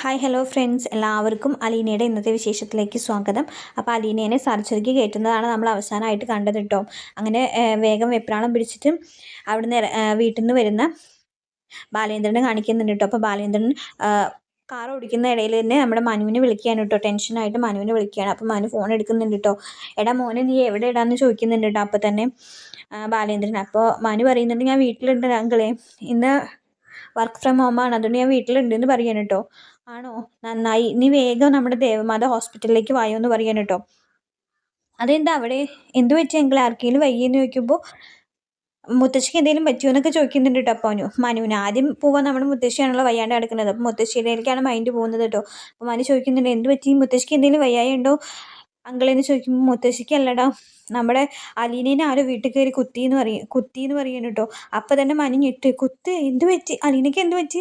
Hi hello friends എല്ലാവർക്കും അലീനയുടെ ഇന്നത്തെ വിശേഷത്തിലേക്ക് സ്വാഗതം. അപ്പോൾ അലീനേനെ സർജറിക്ക് കയറ്റുന്നതാണ് നമ്മൾ അവസാനമായിട്ട് കണ്ടത് കേട്ടോ. അങ്ങനെ വേഗം വെപ്രാളം പിടിച്ചിട്ട് അവിടുന്ന് വീട്ടിൽ നിന്ന് വരുന്ന ബാലേന്ദ്രനെ കാണിക്കുന്നുണ്ട് കേട്ടോ. അപ്പോൾ ബാലേന്ദ്രൻ കാർ ഓടിക്കുന്ന ഇടയിൽ തന്നെ നമ്മുടെ മനുവിനെ വിളിക്കുകയാണ് കേട്ടോ. ടെൻഷനായിട്ട് മനുവിനെ വിളിക്കുകയാണ്. അപ്പോൾ മനു ഫോൺ എടുക്കുന്നുണ്ട് കേട്ടോ. എടാ മോനെ നീ എവിടെ ഇടാന്ന് ചോദിക്കുന്നുണ്ട് കേട്ടോ അപ്പോൾ തന്നെ ബാലേന്ദ്രൻ. അപ്പോൾ മനു പറയുന്നുണ്ട് ഞാൻ വീട്ടിലുണ്ട് അങ്കിളെ. ഇന്ന് വർക്ക് ഫ്രം ഹോമാണ് അതുകൊണ്ട് ഞാൻ വീട്ടിലുണ്ട് എന്ന് പറയാണ് കേട്ടോ. ആണോ? നന്നായി. നീ വേഗം നമ്മുടെ ദേവമാത ഹോസ്പിറ്റലിലേക്ക് വായോ എന്ന് പറയാൻ കേട്ടോ. അതെന്താ അവിടെ? എന്ത് വെച്ചെങ്കിൽ ആർക്കെങ്കിലും വയ്യെന്ന് ചോദിക്കുമ്പോൾ മുത്തശ്ശിക്ക് എന്തെങ്കിലും പറ്റിയോ എന്നൊക്കെ ചോദിക്കുന്നുണ്ട് കേട്ടോ അപ്പാനു. മനുവിന് ആദ്യം പോവാൻ നമ്മുടെ മുത്തശ്ശിയാണല്ലോ വയ്യാണ്ട് കിടക്കുന്നത്. അപ്പം മുത്തശ്ശിയിലേക്കാണ് മൈൻഡ് പോകുന്നത് കേട്ടോ. അപ്പോൾ മനു ചോദിക്കുന്നുണ്ട് എന്ത് പറ്റി? മുത്തശ്ശിക്ക് എന്തെങ്കിലും വയ്യായുണ്ടോ? അങ്കിളെന്ന് ചോദിക്കുമ്പോൾ മുത്തശ്ശിക്ക് അല്ലടാ നമ്മുടെ അലീനേനെ ആരോ വീട്ടിൽ കയറി കുത്തി എന്ന് പറയും കുത്തി എന്ന് പറയുന്നു കേട്ടോ. അപ്പം തന്നെ മനു ഞെട്ട് കുത്ത്? എന്ത് പറ്റി? അലീനയ്ക്ക് എന്ത് പറ്റി?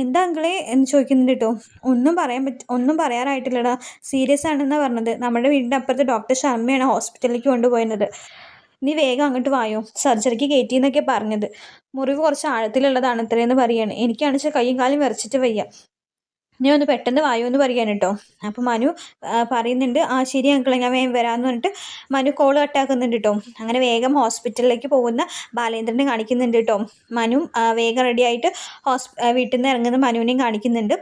എന്താ അങ്കിളെ എന്ന് ചോദിക്കുന്നുണ്ട് കേട്ടോ. ഒന്നും പറയാൻ പറ്റ ഒന്നും പറയാറായിട്ടില്ലടാ. സീരിയസ് ആണെന്നാണ് പറഞ്ഞത്. നമ്മുടെ വീടിന്റെ അപ്പുറത്ത് ഡോക്ടർ ശർമ്മയാണ് ഹോസ്പിറ്റലിലേക്ക് കൊണ്ടുപോയത് നീ വേഗം അങ്ങോട്ട് വായോ? സർജറിക്ക് കയറ്റി എന്നൊക്കെ പറഞ്ഞത്. മുറിവ് കുറച്ച് ആഴത്തിലുള്ളതാണ് ഇത്രയെന്ന് പറയാണ് എനിക്കാണെച്ചാൽ കയ്യും കാലും വിറച്ചിട്ട് വയ്യ. നീ ഒന്ന് പെട്ടെന്ന് വായോ എന്ന് പറയാൻ കേട്ടോ. അപ്പോൾ മനു പറയുന്നുണ്ട് ആ ശരി അങ്കിളെ ഞാൻ വേഗം വരാമെന്ന് പറഞ്ഞിട്ട് മനു കോൾ കട്ടാക്കുന്നുണ്ട് കേട്ടോ. അങ്ങനെ വേഗം ഹോസ്പിറ്റലിലേക്ക് പോകുന്ന ബാലേന്ദ്രനെ കാണിക്കുന്നുണ്ട് കേട്ടോ. മനു വേഗം റെഡി ആയിട്ട് ഹോസ് വീട്ടിൽ നിന്ന് ഇറങ്ങുന്ന മനുവിനെയും കാണിക്കുന്നുണ്ട്.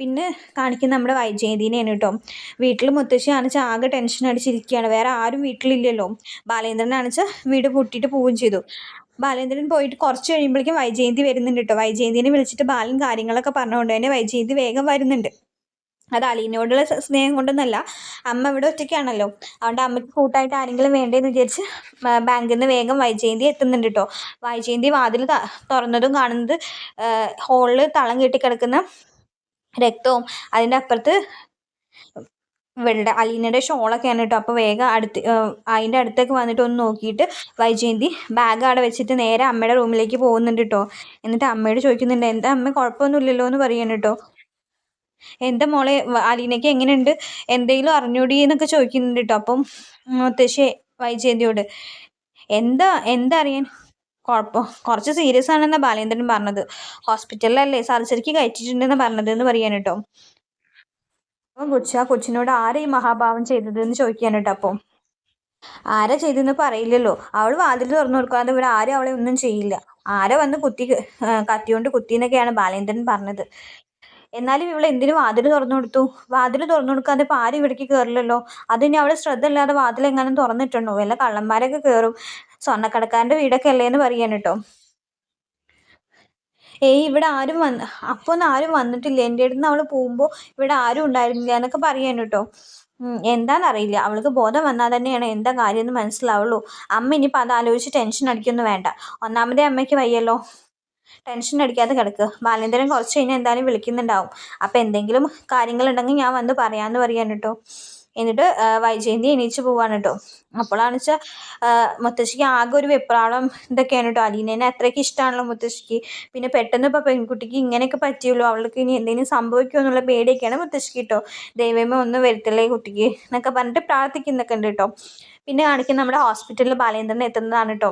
പിന്നെ കാണിക്കുന്ന നമ്മുടെ വൈജയന്തിനെയാണ് കേട്ടോ. വീട്ടിൽ മുത്തശ്ശി ആണെച്ചാൽ ആകെ ടെൻഷൻ അടിച്ചിരിക്കുകയാണ്. വേറെ ആരും വീട്ടിലില്ലല്ലോ. ബാലേന്ദ്രനാണെച്ചാൽ വീട് പൂട്ടിയിട്ട് പോവുകയും ചെയ്തു. ബാലേന്ദ്രൻ പോയിട്ട് കുറച്ച് കഴിയുമ്പോഴേക്കും വൈജയന്തി വരുന്നുണ്ട് കേട്ടോ. വൈജയന്തിനെ വിളിച്ചിട്ട് ബാലൻ കാര്യങ്ങളൊക്കെ പറഞ്ഞുകൊണ്ട് തന്നെ വൈജയന്തി വേഗം വരുന്നുണ്ട്. അത് അലീനോടുള്ള സ്നേഹം കൊണ്ടൊന്നല്ല അമ്മ ഇവിടെ ഒറ്റയ്ക്കാണല്ലോ. അതുകൊണ്ട് അമ്മയ്ക്ക് കൂട്ടായിട്ട് ആരെങ്കിലും വേണ്ടേന്ന് വിചാരിച്ച് ബാങ്കിൽ നിന്ന് വേഗം വൈജയന്തി എത്തുന്നുണ്ട് കേട്ടോ. വൈജയന്തി വാതിൽ തുറന്നതും കാണുന്നത് ഹോളിൽ തളം കെട്ടി കിടക്കുന്ന രക്തവും അതിന്റെ അപ്പുറത്ത് ഇവളുടെ അലീനയുടെ ഷോളൊക്കെയാണ് കേട്ടോ അപ്പോൾ വേഗം അടുത്ത് അതിന്റെ അടുത്തേക്ക് വന്നിട്ട് ഒന്ന് നോക്കിയിട്ട് വൈജയന്തി ബാഗ് അവിടെ വെച്ചിട്ട് നേരെ അമ്മയുടെ റൂമിലേക്ക് പോകുന്നുണ്ട് കേട്ടോ എന്നിട്ട് അമ്മയോട് ചോദിക്കുന്നുണ്ട് എന്താ അമ്മ കുഴപ്പമൊന്നുമില്ലല്ലോ എന്ന് പറയാണ് കേട്ടോ എന്താ മോളെ അലീനയ്ക്ക് എങ്ങനെയുണ്ട്? എന്തെങ്കിലും അറിഞ്ഞൂടി എന്നൊക്കെ ചോദിക്കുന്നുണ്ട് കേട്ടോ അപ്പം മുത്തശ്ശി വൈജയന്തിയോട് എന്താ എന്താ അറിയാൻ? കുഴപ്പം കുറച്ച് സീരിയസ് ആണെന്നാണ് ബാലേന്ദ്രൻ പറഞ്ഞത്. ഹോസ്പിറ്റലിലല്ലേ സർജറിക്ക് കയറ്റിയിട്ടുണ്ടെന്ന് പറഞ്ഞത് എന്ന് പറയാൻ കേട്ടോ കൊച്ചു ആ കൊച്ചിനോട് ആരെ ഈ മഹാഭാവം ചെയ്തത് എന്ന് ചോദിക്കാൻ കേട്ടോ അപ്പം. ആരാ ചെയ്തെന്ന് പറയില്ലല്ലോ. അവൾ വാതിൽ തുറന്നു കൊടുക്കാതെ ഇവിടെ ആരും അവളെ ഒന്നും ചെയ്യില്ല. ആരാ വന്ന് കുത്തി കത്തിയോണ്ട് കുത്തി എന്നൊക്കെയാണ് ബാലേന്ദ്രൻ പറഞ്ഞത്. എന്നാലും ഇവൾ എന്തിനു വാതിൽ തുറന്നു കൊടുത്തു? വാതിൽ തുറന്നു കൊടുക്കാതെ ഇപ്പം ആരും ഇവിടേക്ക് കയറില്ലല്ലോ അതിന് അവൾ ശ്രദ്ധ ഇല്ലാതെ വാതിൽ എങ്ങാനും തുറന്നിട്ടുണ്ടോ? വല്ല കള്ളന്മാരൊക്കെ കയറും സ്വർണക്കടക്കാരന്റെ വീടൊക്കെ അല്ലേ എന്ന് പറയാൻ കേട്ടോ ഏയ് ഇവിടെ ആരും വന്ന് അപ്പോൾ ഒന്നും ആരും വന്നിട്ടില്ല. എന്റെ അടുത്ത് നിന്ന് അവൾ പോകുമ്പോൾ ഇവിടെ ആരും ഉണ്ടായിരുന്നില്ല എന്നൊക്കെ പറയാൻ കേട്ടോ എന്താണെന്നറിയില്ല അവൾക്ക് ബോധം വന്നാൽ തന്നെയാണ് എന്താ കാര്യം എന്ന് മനസ്സിലാവുള്ളൂ. അമ്മ ഇനിയിപ്പോൾ അത് ആലോചിച്ച് ടെൻഷൻ അടിക്കൊന്നും വേണ്ട. ഒന്നാമതേ അമ്മയ്ക്ക് വയ്യല്ലോ. ടെൻഷൻ അടിക്കാതെ കിടക്കുക ബാലേന്ദ്രൻ കുറച്ച് കഴിഞ്ഞാൽ എന്തായാലും വിളിക്കുന്നുണ്ടാവും. അപ്പോൾ എന്തെങ്കിലും കാര്യങ്ങളുണ്ടെങ്കിൽ ഞാൻ വന്ന് പറയാമെന്ന് പറയാൻ കേട്ടോ എന്നിട്ട് വൈജയന്തി എണീച്ച് പോവാണ് കേട്ടോ അപ്പോഴാണ് വെച്ചാൽ മുത്തശ്ശിക്ക് ആകെ ഒരു വെപ്രാളം ഇതൊക്കെയാണ് കേട്ടോ അലീനേനെ അത്രയ്ക്ക് ഇഷ്ടമാണല്ലോ മുത്തശ്ശിക്ക്. പിന്നെ പെട്ടെന്ന് ഇപ്പോൾ പെൺകുട്ടിക്ക് ഇങ്ങനെയൊക്കെ പറ്റിയല്ലോ. അവൾക്ക് ഇനി എന്തെങ്കിലും സംഭവിക്കുമോ എന്നുള്ള പേടിയൊക്കെയാണ് മുത്തശ്ശിക്ക് കേട്ടോ ദൈവമേ ഒന്നും വരുത്തില്ലേ കുട്ടിക്ക് എന്നൊക്കെ പറഞ്ഞിട്ട് പ്രാർത്ഥിക്കുന്നൊക്കെ ഉണ്ട് കേട്ടോ പിന്നെ കാണിക്കുന്ന നമ്മുടെ ഹോസ്പിറ്റലിൽ ബാലേന്ദ്രൻ എത്തുന്നതാണ് കേട്ടോ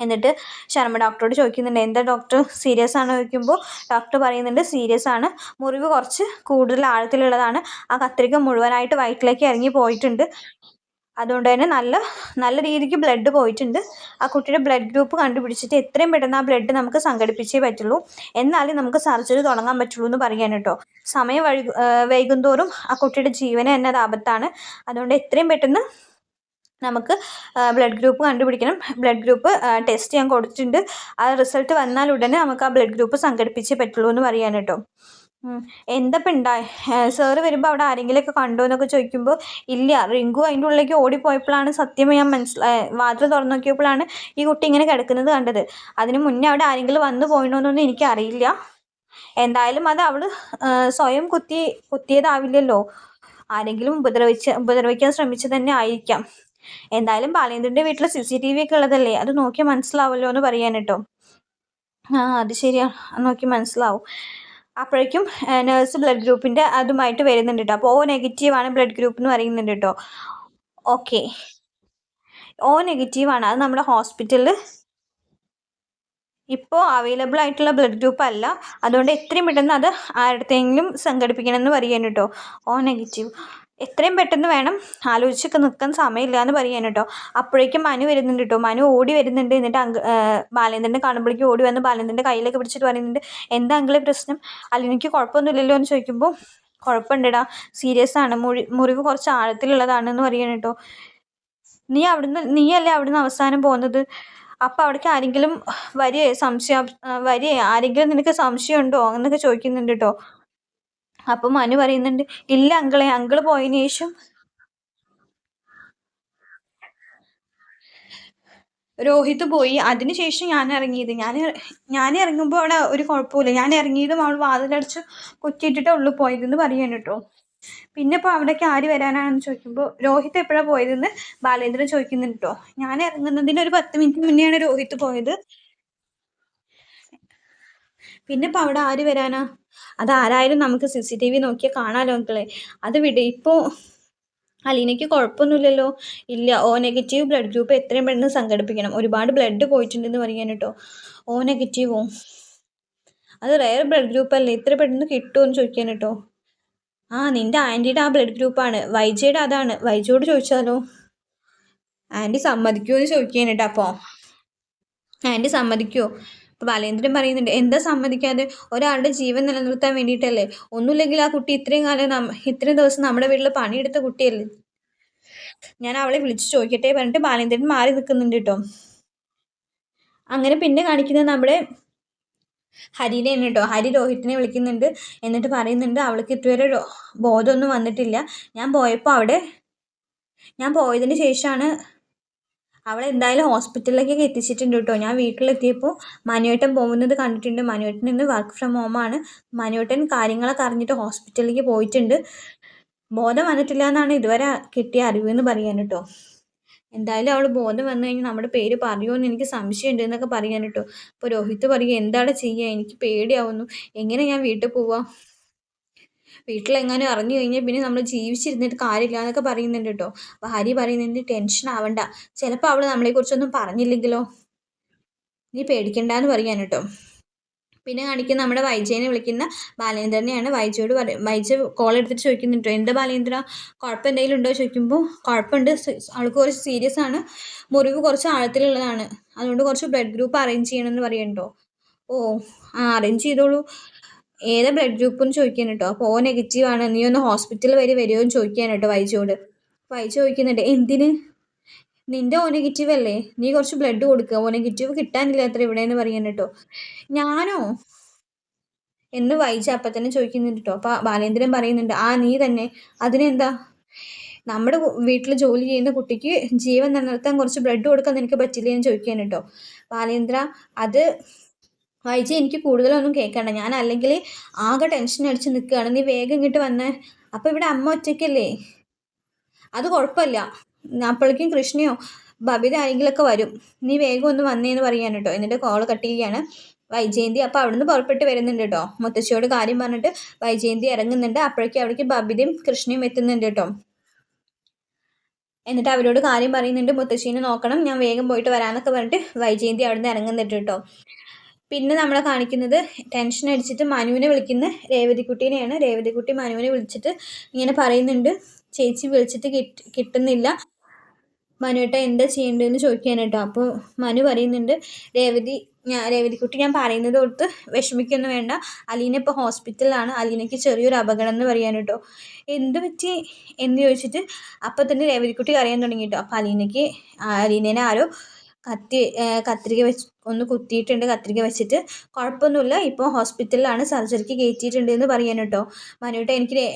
എന്നിട്ട് ശർമ്മ ഡോക്ടറോട് ചോദിക്കുന്നുണ്ട് എന്താ ഡോക്ടർ? സീരിയസ് ആണോ? ചോദിക്കുമ്പോൾ ഡോക്ടർ പറയുന്നുണ്ട് സീരിയസ് ആണ്. മുറിവ് കുറച്ച് കൂടുതൽ ആഴത്തിലുള്ളതാണ്. ആ കത്രിക മുഴുവനായിട്ട് വയറ്റിലേക്ക് ഇറങ്ങി പോയിട്ടുണ്ട്. അതുകൊണ്ട് തന്നെ നല്ല നല്ല രീതിക്ക് ബ്ലഡ് പോയിട്ടുണ്ട്. ആ കുട്ടിയുടെ ബ്ലഡ് ഗ്രൂപ്പ് കണ്ടുപിടിച്ചിട്ട് എത്രയും പെട്ടെന്ന് ആ ബ്ലഡ് നമുക്ക് സംഘടിപ്പിച്ചേ പറ്റുള്ളൂ. എന്നാലേ നമുക്ക് സർജറി തുടങ്ങാൻ പറ്റുള്ളൂ എന്ന് പറയാൻ കേട്ടോ. സമയം വൈകു വൈകുന്തോറും ആ കുട്ടിയുടെ ജീവന് തന്നെ അത് അതുകൊണ്ട് എത്രയും പെട്ടെന്ന് നമുക്ക് ബ്ലഡ് ഗ്രൂപ്പ് കണ്ടുപിടിക്കണം. ബ്ലഡ് ഗ്രൂപ്പ് ടെസ്റ്റ് ചെയ്യാൻ കൊടുത്തിട്ടുണ്ട്. ആ റിസൾട്ട് വന്നാൽ ഉടനെ നമുക്ക് ആ ബ്ലഡ് ഗ്രൂപ്പ് സംഘടിപ്പിച്ചേ പറ്റുള്ളൂ എന്ന് പറയാൻ കേട്ടോ. എന്താ ഇപ്പം ഉണ്ടായി സാറ് വരുമ്പോൾ അവിടെ ആരെങ്കിലുമൊക്കെ കണ്ടോ എന്നൊക്കെ ചോദിക്കുമ്പോൾ ഇല്ല റിങ്കു അതിന്റെ ഉള്ളിലേക്ക് ഓടിപ്പോയപ്പോഴാണ് സത്യം ഞാൻ മനസ്സിലായ വാതിൽ തുറന്നു നോക്കിയപ്പോഴാണ് ഈ കുട്ടി ഇങ്ങനെ കിടക്കുന്നത് കണ്ടത്. അതിന് മുന്നേ അവിടെ ആരെങ്കിലും വന്നു പോയിണോന്നൊന്നും എനിക്കറിയില്ല. എന്തായാലും അത് അവൾ സ്വയം കുത്തി കുത്തിയതാവില്ലല്ലോ. ആരെങ്കിലും ഉപദ്രവിച്ച് ഉപദ്രവിക്കാൻ ശ്രമിച്ചു തന്നെ ആയിരിക്കാം. എന്തായാലും ബാലേന്ദ്രന്റെ വീട്ടിൽ സി സി ടി വി ഒക്കെ ഉള്ളതല്ലേ? അത് നോക്കി മനസ്സിലാവല്ലോ എന്ന് പറയാൻ കേട്ടോ. ആ അത് ശരിയാണ് നോക്കി മനസ്സിലാവും. അപ്പോഴേക്കും നേഴ്സ് ബ്ലഡ് ഗ്രൂപ്പിന്റെ അതുമായിട്ട് വരുന്നുണ്ട് കേട്ടോ. അപ്പോൾ ഓ നെഗറ്റീവാണ് ബ്ലഡ് ഗ്രൂപ്പ് എന്ന് പറയുന്നുണ്ട് കേട്ടോ. ഓക്കെ ഓ നെഗറ്റീവാണ് അത് നമ്മുടെ ഹോസ്പിറ്റലിൽ ഇപ്പോൾ അവൈലബിൾ ആയിട്ടുള്ള ബ്ലഡ് ഗ്രൂപ്പ് അല്ല. അതുകൊണ്ട് എത്രയും പെട്ടെന്ന് അത് ആരുടെയെങ്കിലും സംഘടിപ്പിക്കണമെന്ന് പറയുകയാണ് കേട്ടോ. ഓ നെഗറ്റീവ് എത്രയും പെട്ടെന്ന് വേണം ആലോചിച്ചൊക്കെ നിൽക്കാൻ സമയമില്ല എന്ന് പറയാൻ കേട്ടോ. അപ്പോഴേക്കും മനു വരുന്നുണ്ട് കേട്ടോ. മനു ഓടി വരുന്നുണ്ട്. എന്നിട്ട് അങ്ക് ബാലേന്ദ്രനെ കാണുമ്പോഴേക്കും ഓടി വന്ന് ബാലേന്ദ്രന്റെ കയ്യിലൊക്കെ പിടിച്ചിട്ട് പറയുന്നുണ്ട് എന്താ അങ്കിളെ പ്രശ്നം? അല്ലെനിക്ക് കുഴപ്പമൊന്നുമില്ലല്ലോ എന്ന് ചോദിക്കുമ്പോൾ കുഴപ്പമുണ്ടടാ. സീരിയസ് ആണ്. മുറി മുറിവ് കുറച്ച് ആഴത്തിലുള്ളതാണെന്ന് പറയണം കേട്ടോ. നീ അവിടുന്ന് നീയല്ലേ അവിടുന്ന് അവസാനം പോകുന്നത്? അപ്പം അവിടേക്ക് ആരെങ്കിലും വരികയെ സംശയം വരികയെ ആരെങ്കിലും നിനക്ക് സംശയമുണ്ടോ? എന്നൊക്കെ ചോദിക്കുന്നുണ്ട് കേട്ടോ അപ്പം മനു പറയുന്നുണ്ട് ഇല്ല അങ്കിളെ അങ്കിൾ പോയതിനു ശേഷം രോഹിത് പോയി. അതിനുശേഷം ഞാൻ ഇറങ്ങിയത്. ഞാൻ ഞാൻ ഇറങ്ങുമ്പോൾ അവിടെ ഒരു കുഴപ്പമില്ല ഞാൻ ഇറങ്ങിയതും അവൾ വാതിലടച്ച് കുറ്റിയിട്ടിട്ട് ഉള്ളിൽ പോയതെന്ന് പറയാണ് കേട്ടോ പിന്നെ ഇപ്പോൾ അവിടേക്ക് ആര് വരാനാണെന്ന് ചോദിക്കുമ്പോൾ രോഹിത് എപ്പോഴാണ് പോയതെന്ന് ബാലേന്ദ്രൻ ചോദിക്കുന്നുണ്ട് കേട്ടോ ഞാൻ ഇറങ്ങുന്നതിന് ഒരു പത്ത് മിനിറ്റ് മുന്നെയാണ് രോഹിത് പോയത്. പിന്നെ ഇപ്പോൾ അവിടെ ആര് വരാനാ? അതാരായാലും നമുക്ക് സി സി ടി വി നോക്കിയാൽ കാണാമല്ലോ മക്കളെ. അത് വിട് ഇപ്പോൾ അലീനയ്ക്ക് കുഴപ്പമൊന്നുമില്ലല്ലോ. ഇല്ല ഓ നെഗറ്റീവ് ബ്ലഡ് ഗ്രൂപ്പ് എത്രയും പെട്ടെന്ന് സംഘടിപ്പിക്കണം. ഒരുപാട് ബ്ലഡ് പോയിട്ടുണ്ടെന്ന് പറയാൻ കേട്ടോ ഓ നെഗറ്റീവോ? അത് റയർ ബ്ലഡ് ഗ്രൂപ്പ് അല്ലേ ഇത്ര പെട്ടെന്ന് കിട്ടുമോ എന്ന് ചോദിക്കാൻ കേട്ടോ ആ നിന്റെ ആന്റിയുടെ ആ ബ്ലഡ് ഗ്രൂപ്പാണ് വൈജയുടെ അതാണ്. വൈജയോട് ചോദിച്ചാലോ? ആന്റി സമ്മതിക്കുമോ എന്ന് ചോദിക്കാൻ കേട്ടോ അപ്പോൾ ആന്റി സമ്മതിക്കുമോ അപ്പോൾ ബാലേന്ദ്രൻ പറയുന്നുണ്ട് എന്താ സമ്മതിക്കാതെ? ഒരാളുടെ ജീവൻ നിലനിർത്താൻ വേണ്ടിയിട്ടല്ലേ? ഒന്നുമില്ലെങ്കിൽ ആ കുട്ടി ഇത്രയും കാലം ഇത്രയും ദിവസം നമ്മുടെ വീട്ടിൽ പണിയെടുത്ത കുട്ടിയല്ലേ? ഞാൻ അവളെ വിളിച്ച് ചോദിക്കട്ടെ പറഞ്ഞിട്ട് ബാലേന്ദ്രൻ മാറി നിൽക്കുന്നുണ്ട് കേട്ടോ. അങ്ങനെ പിന്നെ കാണിക്കുന്നത് നമ്മുടെ ഹരിനെ തന്നെ കേട്ടോ. ഹരി രോഹിത്തിനെ വിളിക്കുന്നുണ്ട്. എന്നിട്ട് പറയുന്നുണ്ട് അവൾക്ക് ഇതുവരെ ബോധമൊന്നും വന്നിട്ടില്ല. ഞാൻ പോയപ്പോൾ അവിടെ ഞാൻ പോയതിന് ശേഷമാണ് അവളെ എന്തായാലും ഹോസ്പിറ്റലിലേക്കൊക്കെ എത്തിച്ചിട്ടുണ്ട് കേട്ടോ. ഞാൻ വീട്ടിലെത്തിയപ്പോൾ മനുവേട്ടൻ പോകുന്നത് കണ്ടിട്ടുണ്ട്. മനുവേട്ടൻ ഇന്ന് വർക്ക് ഫ്രം ഹോമാണ് മനുവേട്ടൻ കാര്യങ്ങളൊക്കെ അറിഞ്ഞിട്ട് ഹോസ്പിറ്റലിലേക്ക് പോയിട്ടുണ്ട്. ബോധം വന്നിട്ടില്ല എന്നാണ് ഇതുവരെ കിട്ടിയ അറിവ് എന്ന് പറയാൻ കേട്ടോ. എന്തായാലും അവൾ ബോധം വന്നു കഴിഞ്ഞാൽ നമ്മുടെ പേര് പറയുമോ എന്ന് എനിക്ക് സംശയമുണ്ട് എന്നൊക്കെ പറയാൻ കേട്ടോ. അപ്പോൾ രോഹിത് പറയുക എന്താണ് ചെയ്യുക എനിക്ക് പേടിയാവുന്നു. എങ്ങനെ ഞാൻ വീട്ടിൽ പോവാം? വീട്ടിലെങ്ങാനും അറിഞ്ഞു കഴിഞ്ഞാൽ പിന്നെ നമ്മൾ ജീവിച്ചിരുന്നിട്ട് കാര്യമില്ല എന്നൊക്കെ പറയുന്നുണ്ട് കേട്ടോ. അപ്പോൾ ഹരി പറയുന്നുണ്ട് ടെൻഷൻ ആവണ്ട. ചിലപ്പോൾ അവൾ നമ്മളെക്കുറിച്ചൊന്നും പറഞ്ഞില്ലെങ്കിലോ? നീ പേടിക്കണ്ടെന്ന് പറയാൻ കേട്ടോ. പിന്നെ കാണിക്കുന്ന നമ്മുടെ വൈജയനെ വിളിക്കുന്ന ബാലേന്ദ്രനെയാണ് വൈജയോട് പറയും വൈജ കോൾ എടുത്തിട്ട് ചോദിക്കുന്നുണ്ടോ. എന്താ ബാലേന്ദ്ര? കുഴപ്പം എന്തെങ്കിലും ഉണ്ടോ? ചോദിക്കുമ്പോൾ കുഴപ്പമുണ്ട് ആൾക്ക് കുറച്ച് സീരിയസ് ആണ്. മുറിവ് കുറച്ച് ആഴത്തിലുള്ളതാണ്. അതുകൊണ്ട് കുറച്ച് ബ്ലഡ് ഗ്രൂപ്പ് അറേഞ്ച് ചെയ്യണമെന്ന് പറയണ്ടോ? ഓ ആ അറേഞ്ച് ചെയ്തോളൂ. ഏതാ ബ്ലഡ് ഗ്രൂപ്പ് എന്ന് ചോദിക്കാൻ കേട്ടോ അപ്പോൾ ഓ നെഗറ്റീവ് ആണ്. നീ ഒന്ന് ഹോസ്പിറ്റൽ വരെ വരുമോ എന്ന് ചോദിക്കാൻ കേട്ടോ വൈജയോട്. വൈജ ചോദിക്കുന്നുണ്ട് എന്തിന്? നിന്റെ ഓ നെഗറ്റീവ് അല്ലേ? നീ കുറച്ച് ബ്ലഡ് കൊടുക്കുക ഓ നെഗറ്റീവ് കിട്ടാനില്ല അത്ര ഇവിടെ എന്ന് പറയാൻ കേട്ടോ. ഞാനോ? എന്ന് വൈജ അപ്പം തന്നെ ചോദിക്കുന്നുണ്ട് കേട്ടോ. അപ്പോൾ ബാലേന്ദ്രൻ പറയുന്നുണ്ട് ആ നീ തന്നെ. അതിനെന്താ? നമ്മുടെ വീട്ടിൽ ജോലി ചെയ്യുന്ന കുട്ടിക്ക് ജീവൻ നിലനിർത്താൻ കുറച്ച് ബ്ലഡ് കൊടുക്കാൻ നിനക്ക് പറ്റില്ല എന്ന് ചോദിക്കാൻ കേട്ടോ. ബാലേന്ദ്ര അത് വൈജി എനിക്ക് കൂടുതലൊന്നും കേൾക്കണ്ട. ഞാൻ അല്ലെങ്കിൽ ആകെ ടെൻഷൻ അടിച്ച് നിൽക്കുകയാണ് നീ വേഗം ഇങ്ങോട്ട് വന്നേ. അപ്പോൾ ഇവിടെ അമ്മ ഒറ്റയ്ക്കല്ലേ? അത് കുഴപ്പമില്ല. അപ്പോഴേക്കും കൃഷ്ണയോ ബബിത ആരെങ്കിലൊക്കെ വരും. നീ വേഗം ഒന്ന് വന്നേന്ന് പറയാൻ കേട്ടോ. എന്നിട്ട് കോൾ കട്ട് ചെയ്യുകയാണ് വൈജയന്തി അപ്പോൾ അവിടുന്ന് പുറപ്പെട്ട് വരുന്നുണ്ട് കേട്ടോ. മുത്തശ്ശിയോട് കാര്യം പറഞ്ഞിട്ട് വൈജയന്തി ഇറങ്ങുന്നുണ്ട്. അപ്പോഴേക്കും അവിടേക്ക് ബബിതയും കൃഷ്ണയും എത്തുന്നുണ്ട് കേട്ടോ. എന്നിട്ട് അവരോട് കാര്യം പറയുന്നുണ്ട്. മുത്തശ്ശീനെ നോക്കണം. ഞാൻ വേഗം പോയിട്ട് വരാമെന്നൊക്കെ പറഞ്ഞിട്ട് വൈജയന്തി അവിടുന്ന് ഇറങ്ങുന്നുണ്ട് കേട്ടോ. പിന്നെ നമ്മളെ കാണിക്കുന്നത് ടെൻഷൻ അടിച്ചിട്ട് മനുവിനെ വിളിക്കുന്ന രേവതിക്കുട്ടീനെയാണ്. രേവതിക്കുട്ടി മനുവിനെ വിളിച്ചിട്ട് ഇങ്ങനെ പറയുന്നുണ്ട്. ചേച്ചി വിളിച്ചിട്ട് കിട്ടുന്നില്ല. മനുവേട്ട എന്താ ചെയ്യേണ്ടതെന്ന് ചോദിക്കാൻ കേട്ടോ അപ്പോൾ മനു പറയുന്നുണ്ട് രേവതി ഞാൻ രേവതിക്കുട്ടി ഞാൻ പറയുന്നത് കൊടുത്ത് വിഷമിക്കൊന്നും വേണ്ട. അലീന ഇപ്പോൾ ഹോസ്പിറ്റലിലാണ്. അലീനയ്ക്ക് ചെറിയൊരു അപകടം എന്ന് പറയാൻ കേട്ടോ എന്ത് പറ്റി എന്ന് ചോദിച്ചിട്ട് അപ്പോൾ തന്നെ രേവതിക്കുട്ടി അറിയാൻ തുടങ്ങി കേട്ടോ അപ്പോൾ അലീനയ്ക്ക് അലീനേനെ ആരോ കത്തി കത്രിക വെച്ച് ഒന്ന് കുത്തിയിട്ടുണ്ട്. കത്രിക വെച്ചിട്ട് കുഴപ്പമൊന്നുമില്ല. ഇപ്പോൾ ഹോസ്പിറ്റലിലാണ്. സർജറിക്ക് കയറ്റിയിട്ടുണ്ട് എന്ന് പറയാൻ കേട്ടോ മനുവേട്ട എനിക്ക്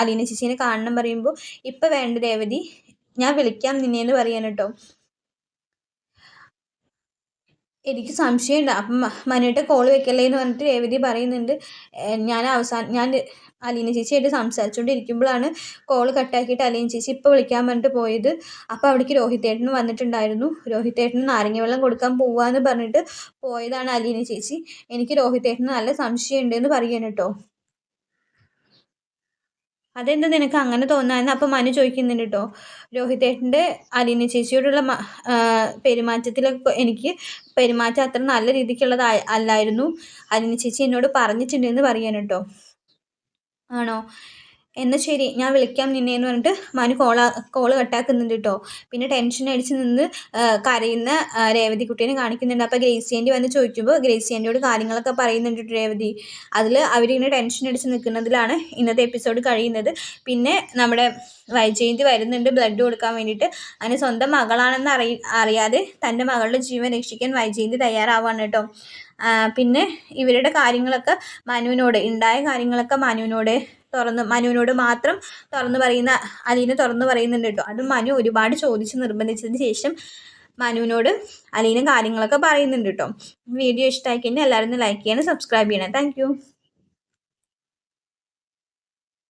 അലീന ചേച്ചീനെ കാണണം പറയുമ്പോൾ ഇപ്പം വേണ്ട രേവതി ഞാൻ വിളിക്കാം നിന്നെ എന്ന് പറയാൻ കേട്ടോ എനിക്ക് സംശയമുണ്ട്. അപ്പം മനുവിട്ട് കോൾ വെക്കല്ലേ എന്ന് പറഞ്ഞിട്ട് രേവതി പറയുന്നുണ്ട്. ഞാൻ അവസാനം ഞാൻ അലീന ചേച്ചിയായിട്ട് സംസാരിച്ചുകൊണ്ടിരിക്കുമ്പോഴാണ് കോൾ കട്ടാക്കിയിട്ട് അലീന ചേച്ചി ഇപ്പോൾ വിളിക്കാൻ പറഞ്ഞിട്ട് പോയത്. അപ്പോൾ അവിടേക്ക് രോഹിതേട്ടൻ വന്നിട്ടുണ്ടായിരുന്നു. രോഹിതേട്ടന് നാരങ്ങ വെള്ളം കൊടുക്കാൻ പോവാന്ന് പറഞ്ഞിട്ട് പോയതാണ് അലീന ചേച്ചി. എനിക്ക് രോഹിതേട്ടന് നല്ല സംശയമുണ്ട് എന്ന് പറയാൻ കേട്ടോ അതെന്താ നിനക്ക് അങ്ങനെ തോന്നാന്ന് അപ്പം മനു ചോദിക്കുന്നുണ്ട് കേട്ടോ രോഹിതേട്ടന്റെ അലീന ചേച്ചിയോടുള്ള പെരുമാറ്റത്തിലൊക്കെ എനിക്ക് പെരുമാറ്റം അത്ര നല്ല രീതിക്കുള്ളത് അല്ലായിരുന്നു. അലീന ചേച്ചി എന്നോട് പറഞ്ഞിട്ടുണ്ടെന്ന് പറയാൻ കേട്ടോ ആണോ? എന്നാൽ ശരി ഞാൻ വിളിക്കാം നിന്നെ എന്ന് പറഞ്ഞിട്ട് മനു കോള കോൾ കട്ടാക്കുന്നുണ്ട് കേട്ടോ പിന്നെ ടെൻഷൻ അടിച്ച് നിന്ന് കരയുന്ന രേവതി കുട്ടീനെ കാണിക്കുന്നുണ്ട്. അപ്പോൾ ഗ്രേസി ആന്റി വന്ന് ചോദിക്കുമ്പോൾ ഗ്രേസി ആന്റിയോട് കാര്യങ്ങളൊക്കെ പറയുന്നുണ്ട് രേവതി. അതിൽ അവരിങ്ങനെ ടെൻഷൻ അടിച്ച് നിൽക്കുന്നതിലാണ് ഇന്നത്തെ എപ്പിസോഡ് കഴിയുന്നത്. പിന്നെ നമ്മുടെ വൈജയന്തി വരുന്നുണ്ട് ബ്ലഡ് കൊടുക്കാൻ വേണ്ടിയിട്ട് അതിന് സ്വന്തം മകളാണെന്ന് അറിയ അറിയാതെ തന്റെ മകളുടെ ജീവൻ രക്ഷിക്കാൻ വൈജയന്തി തയ്യാറാവാണ് കേട്ടോ പിന്നെ ഇവരുടെ കാര്യങ്ങളൊക്കെ മനുവിനോട് ഉണ്ടായ കാര്യങ്ങളൊക്കെ മനുവിനോട് തുറന്ന് മനുവിനോട് മാത്രം തുറന്നു പറയുന്ന അലീന തുറന്നു പറയുന്നുണ്ട് കേട്ടോ. അത് മനു ഒരുപാട് ചോദിച്ച് നിർബന്ധിച്ചതിന് ശേഷം മനുവിനോട് അലീന കാര്യങ്ങളൊക്കെ പറയുന്നുണ്ട് കേട്ടോ. വീഡിയോ ഇഷ്ടമായി കഴിഞ്ഞാൽ എല്ലാവരും ലൈക്ക് ചെയ്യണം സബ്സ്ക്രൈബ് ചെയ്യണം. താങ്ക്